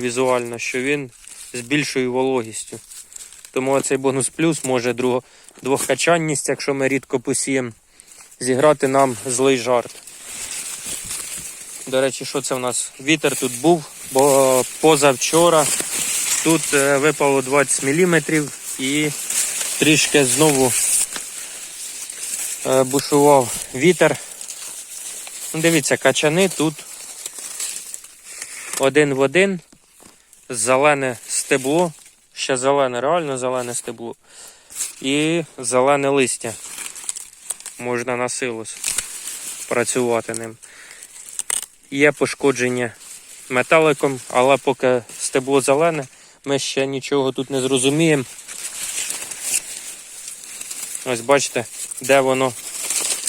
візуально, що він з більшою вологістю. Тому оцей бонус плюс може двохкачанність, якщо ми рідко посіємо, зіграти нам злий жарт. До речі, що це в нас? Вітер тут був, бо позавчора тут е, випало 20 мм і трішки знову е, бушував вітер. Ну, Дивіться, качани тут один в один, зелене стебло, ще зелене, реально зелене стебло. І зелене листя. Можна на силу працювати ним. Є пошкодження металиком, але поки стебло зелене, ми ще нічого тут не зрозуміємо. Ось бачите, де воно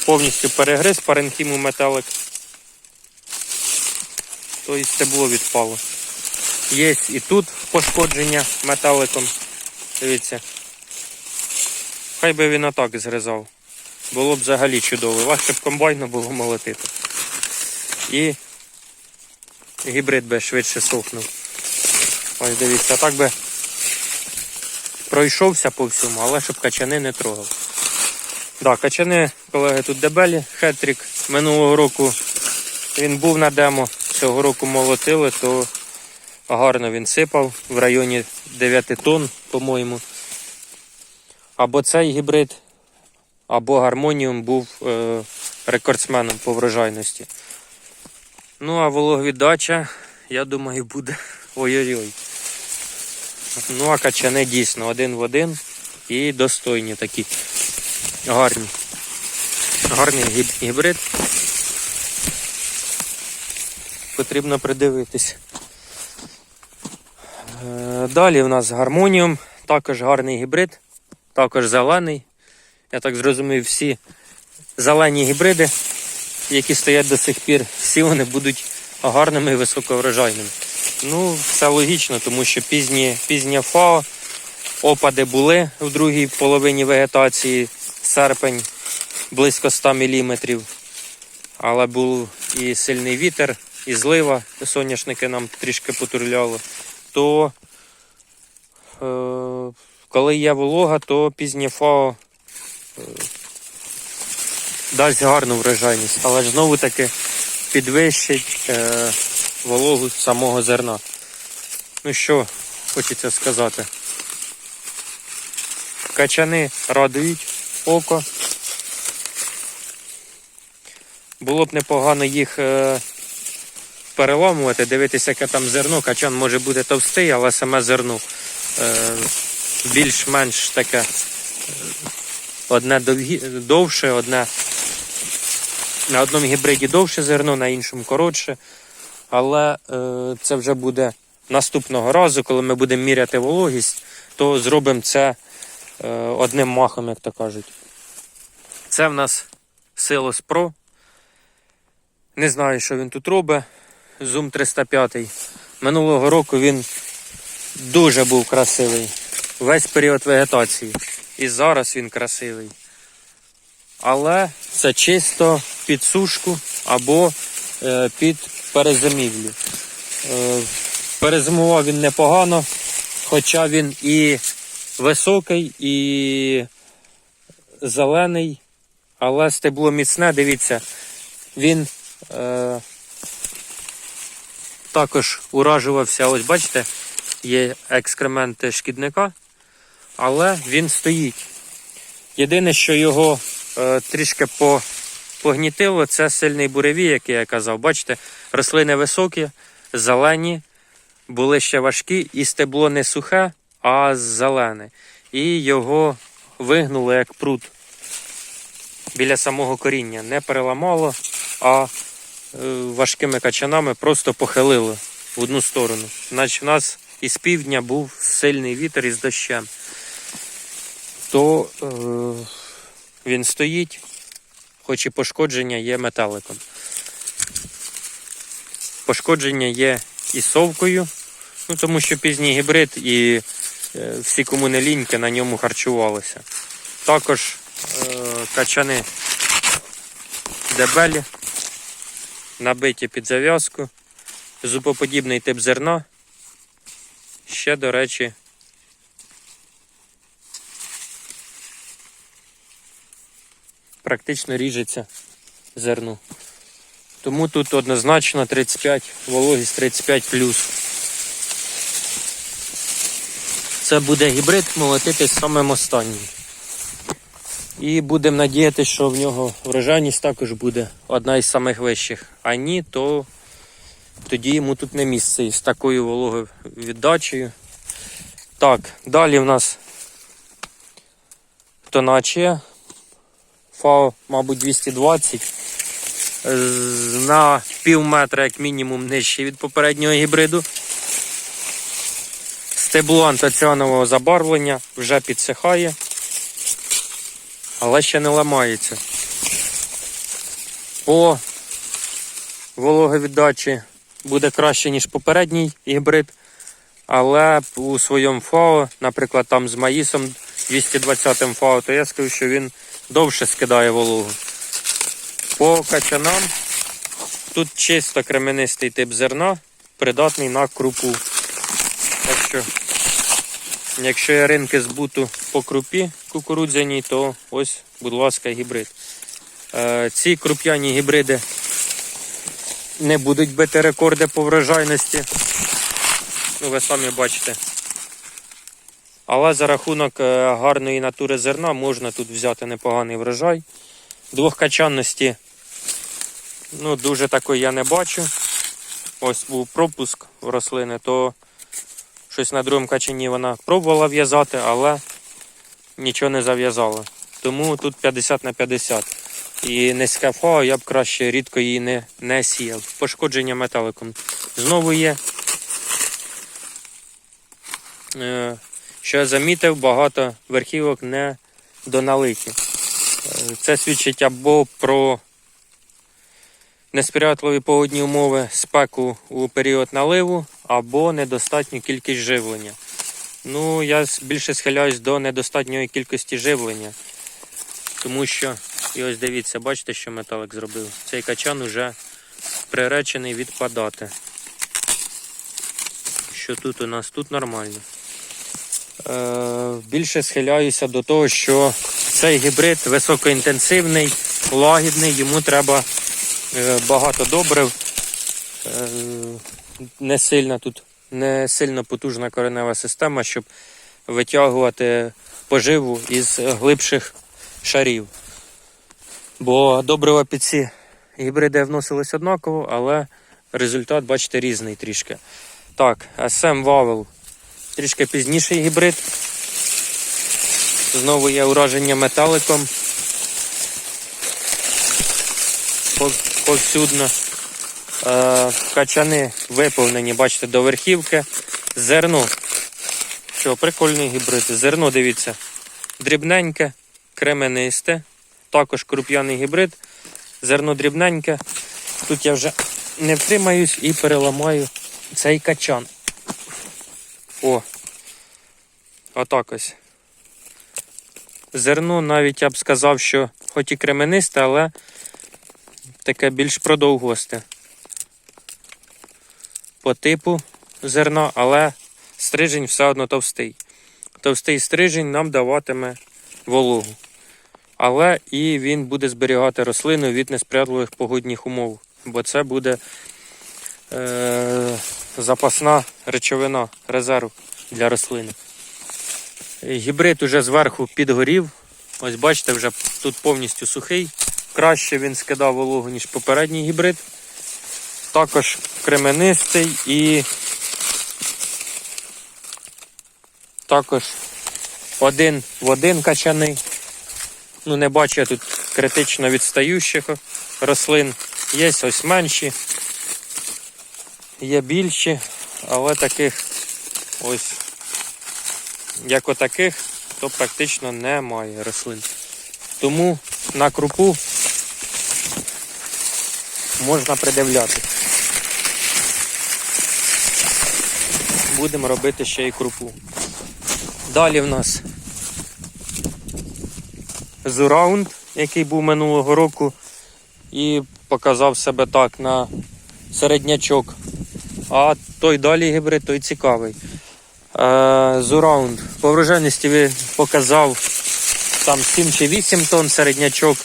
повністю перегриз паренхіму металик, то і стебло відпало. Є і тут пошкодження металиком. Дивіться. Хай би він отак згризав. Було б взагалі чудово. Легше б комбайно було молотити. І гібрид би швидше сохнув. Ось дивіться, так би пройшовся по всьому, але щоб качани не трогав. Так, качани, колеги, тут дебелі, хетрік. Минулого року він був на демо, цього року молотили, то гарно він сипав в районі 9 тонн, по-моєму. Або цей гібрид, або гармоніум був е, рекордсменом по врожайності. Ну, а вологвіддача, я думаю, буде ой-ой-ой. Ну, а качани дійсно один в один і достойні такі. Гарні. Гарний гібрид. Потрібно придивитись. Е, Далі в нас гармоніум, також гарний гібрид, також зелений. Я так зрозумів, всі зелені гібриди, які стоять до сих пір, всі вони будуть гарними і високоврожайними. Ну, це логічно, тому що пізні, пізня ФАО, опади були в другій половині вегетації, серпень близько 100 мм. Але був і сильний вітер, і злива, соняшники нам трішки потурляло. То е, коли є волога, то пізнє ФАО е, дасть гарну врожайність, але знову таки підвищить е, вологу самого зерна. Ну що хочеться сказати. Качани радують око. Було б непогано їх е, переламувати, дивитися, яке там зерно. Качан може бути товстий, але саме зерно е, більш-менш таке е, одне довше, одне на одному гібриді довше зерно, на іншому коротше. Але е, це вже буде наступного разу, коли ми будемо міряти вологість, то зробимо це одним махом, як то кажуть. Це в нас Silos Pro. Не знаю, що він тут робить. Zoom 305. Минулого року він дуже був красивий. Весь період вегетації. І зараз він красивий. Але це чисто під сушку або е, під перезимівлю. Е, перезимував він непогано, хоча він і високий, і зелений, але стебло міцне, дивіться, він е, також уражувався, ось бачите, є екскременти шкідника, але він стоїть. Єдине, що його е, трішки по, погнітило, це сильний буревій, який я казав. Бачите, рослини високі, зелені, були ще важкі, і стебло не сухе, а зелене. І його вигнули як прут біля самого коріння. Не переламало, а важкими качанами просто похилило в одну сторону. Значить, в нас із півдня був сильний вітер із дощем. То е, він стоїть, хоч і пошкодження є металиком. Пошкодження є і совкою, ну тому що пізній гібрид і е, всі кому не ліньки на ньому харчувалися. Також е, качани дебелі, набиті під зав'язку, зупоподібний тип зерна. ще, до речі, практично ріжеться зерно. Тому тут однозначно 35, вологість 35 плюс. Це буде гібрид молотити самим останнім. І будемо надіятися, що в нього врожайність також буде одна із самих вищих. А ні, то тоді йому тут не місце із такою вологою віддачею. Так, далі в нас тоначія. ФАО, мабуть, 220. На пів метра, як мінімум, нижче від попереднього гібриду. Стебло антоціанового забарвлення вже підсихає, але ще не ламається. По вологовіддачі буде краще, ніж попередній гібрид, але у своєму ФАО, наприклад, там з Маїсом 220 ФАО, то я скажу, що він довше скидає вологу. По качанам тут чисто кременистий тип зерна, придатний на крупу. Так що, якщо є ринки збуту по крупі кукурудзяній, то ось, будь ласка, гібрид. Е, ці круп'яні гібриди не будуть бити рекорди по врожайності. Ну, ви самі бачите. Але за рахунок е, гарної натури зерна можна тут взяти непоганий врожай. Двохкачанності ну, дуже такої я не бачу. Ось був пропуск в рослини, то щось на другому качані вона пробувала в'язати, але нічого не зав'язала. Тому тут 50 на 50. І низьке ФАО я б краще рідко її не, не сіяв. Пошкодження металиком знову є. Е, Що я замітив, багато верхівок не доналиті. Е, Це свідчить або про несприятливі погодні умови, спеку у період наливу, або недостатню кількість живлення. Ну, я більше схиляюсь до недостатньої кількості живлення, тому що, і ось дивіться, бачите, що металик зробив. Цей качан уже приречений відпадати. Що тут у нас? Тут нормально. Е, більше схиляюся до того, що цей гібрид високоінтенсивний, лагідний, йому треба е, багато добрив. Е, не сильна тут, не сильно потужна коренева система, щоб витягувати поживу із глибших шарів. Бо добрива під ці гібриди вносились однаково, але результат, бачите, різний трішки. Так, SM Вавел трішки пізніший гібрид. Знову є ураження металиком. Пов- Повсюдно. Е, качани виповнені, бачите, до верхівки. Зерно. Що, прикольний гібрид. Зерно, дивіться, дрібненьке, кременисте. Також круп'яний гібрид. Зерно дрібненьке. Тут я вже не втримаюсь і переламаю цей качан. О. Отак ось. Зерно навіть я б сказав, що хоч і кременисте, але таке більш продовгосте. По типу зерна, але стрижень все одно товстий. Товстий стрижень нам даватиме вологу. Але і він буде зберігати рослину від несприятливих погодних умов. Бо це буде е- запасна речовина, резерв для рослини. Гібрид уже зверху підгорів. Ось бачите, вже тут повністю сухий. Краще він скидав вологу, ніж попередній гібрид. Також кременистий і також один в один качаний. Ну, не бачу я тут критично відстаючих рослин. Є ось менші, є більші, але таких ось як отаких, то практично немає рослин. Тому на крупу можна придивляти. Будемо робити ще й крупу. Далі в нас Зураунд, який був минулого року, і показав себе так на середнячок. А той далі гібрид, той цікавий. Зураунд. По врожайності ви показав там 7 чи 8 тонн середнячок.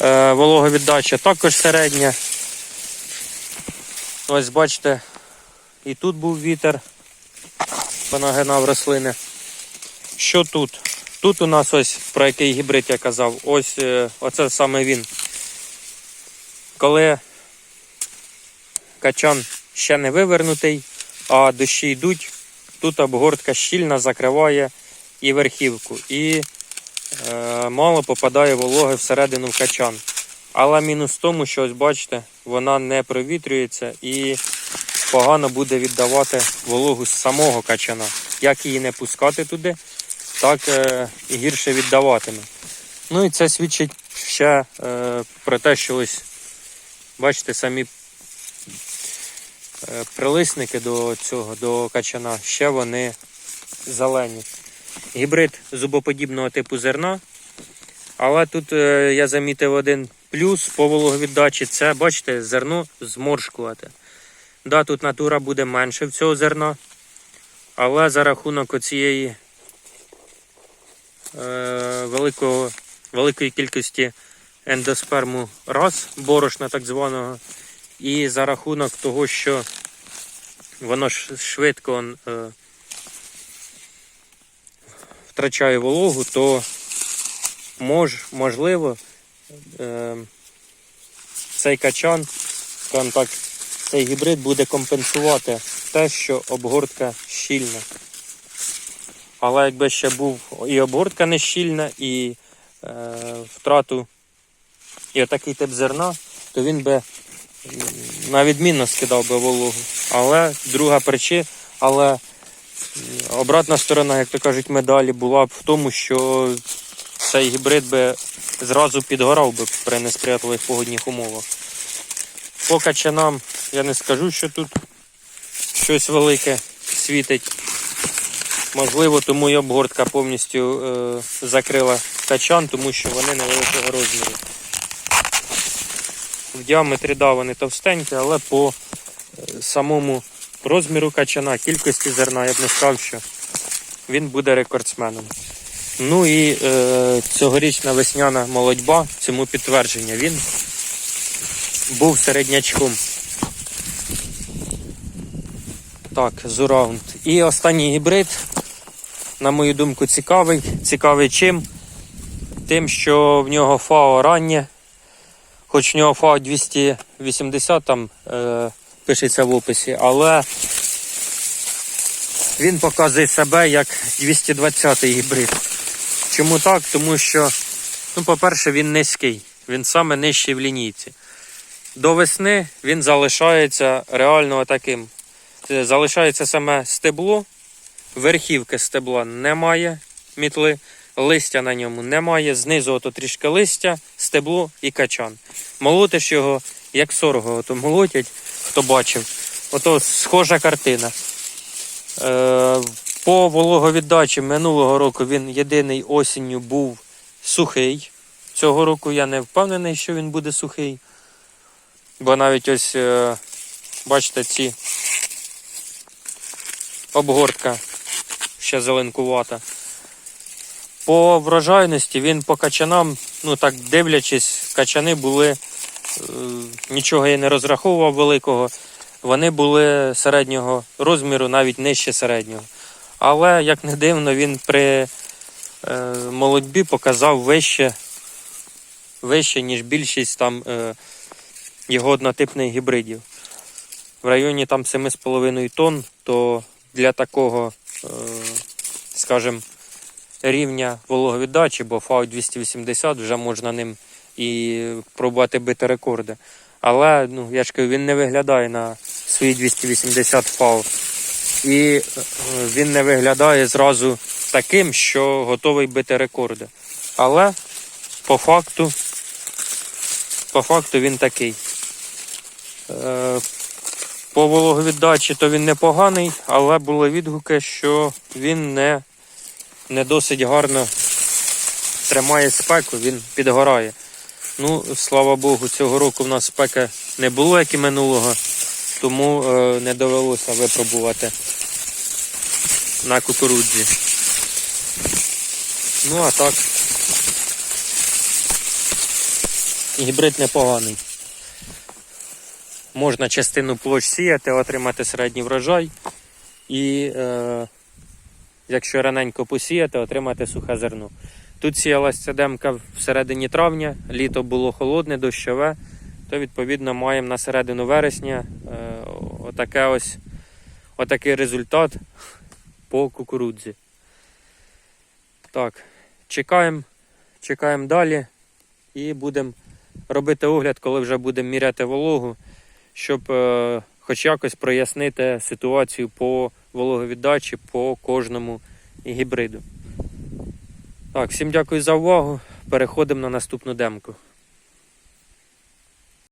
Е, Вологовіддача також середня. Ось бачите, і тут був вітер, понагинав рослини. Що тут? Тут у нас ось про який гібрид я казав. Ось е, оце саме він. Коли качан ще не вивернутий, а дощі йдуть, тут обгортка щільна закриває і верхівку. І е, мало попадає вологи всередину в качан. Але мінус в тому, що ось бачите, вона не провітрюється і погано буде віддавати вологу з самого качана. Як її не пускати туди, так е, і гірше віддаватиме. Ну і це свідчить ще е, про те, що ось бачите, самі е, прилисники до цього, до качана, ще вони зелені. Гібрид зубоподібного типу зерна. Але тут я замітив один плюс по вологовіддачі. Це, бачите, зерно зморшкувати. Да, тут натура буде менше в цього зерна. Але за рахунок оцієї е, великого, великої кількості ендосперму раз, борошна так званого, і за рахунок того, що воно швидко е, втрачає вологу, то мож, можливо е, цей качан, скажімо так, цей гібрид буде компенсувати те, що обгортка щільна. Але якби ще був і обгортка не щільна, і е, втрату і отакий тип зерна, то він би на відмінно скидав би вологу. Але друга причина, але обратна сторона, як то кажуть, медалі була б в тому, що цей гібрид би зразу підгорав би при несприятливих погодних умовах. По качанам я не скажу, що тут щось велике світить. Можливо, тому і обгортка повністю е, закрила качан, тому що вони невеликого розміру. В діаметрі да, вони товстенькі, але по е, самому розміру качана, кількості зерна, я б не сказав, що він буде рекордсменом. Ну і е, цьогорічна весняна молодьба цьому підтвердження. Він був середнячком. Так, зураунд. І останній гібрид, на мою думку, цікавий. Цікавий чим? Тим, що в нього ФАО раннє, хоч в нього ФАО 280 там е, пишеться в описі, але він показує себе як 220-й гібрид. Чому так? Тому що, ну, по-перше, він низький, він саме нижчий в лінійці. До весни він залишається реально таким. Е, Залишається саме стебло, верхівки стебла немає мітли, листя на ньому немає, знизу ото трішки листя, стебло і качан. Молотиш його, як сорго, ото молотять, хто бачив. Ото схожа картина. Е, по вологовіддачі минулого року він єдиний осінню був сухий. Цього року я не впевнений, що він буде сухий. Бо навіть ось, е, бачите, ці обгортка ще зеленкувата. По врожайності він по качанам, ну так дивлячись, качани були, е, нічого я не розраховував великого. Вони були середнього розміру, навіть нижче середнього. Але, як не дивно, він при е, молодьбі показав вище, вище, ніж більшість там е, його однотипних гібридів. В районі там 7,5 тонн, то для такого, е, скажімо, рівня вологовіддачі, бо FAO 280 вже можна ним і пробувати бити рекорди. Але ну, я ж кажу, він не виглядає на свої 280 FAO. І е, він не виглядає зразу таким, що готовий бити рекорди. Але по факту, по факту він такий. Е, По вологовіддачі то він непоганий, але були відгуки, що він не, не досить гарно тримає спеку, він підгорає. Ну, слава Богу, цього року в нас спеки не було, як і минулого, тому е, не довелося випробувати на кукурудзі. Ну а так. Гібрид непоганий. Можна частину площ сіяти, отримати середній врожай. І е, якщо раненько посіяти, отримати сухе зерно. Тут сіялась ця демка в середині травня, літо було холодне, дощове, то відповідно маємо на середину вересня е, отаке ось, отакий результат по кукурудзі. Так, чекаємо, чекаємо далі і будемо робити огляд, коли вже будемо міряти вологу, щоб е, хоч якось прояснити ситуацію по вологовіддачі по кожному гібриду. Так, всім дякую за увагу. Переходимо на наступну демку.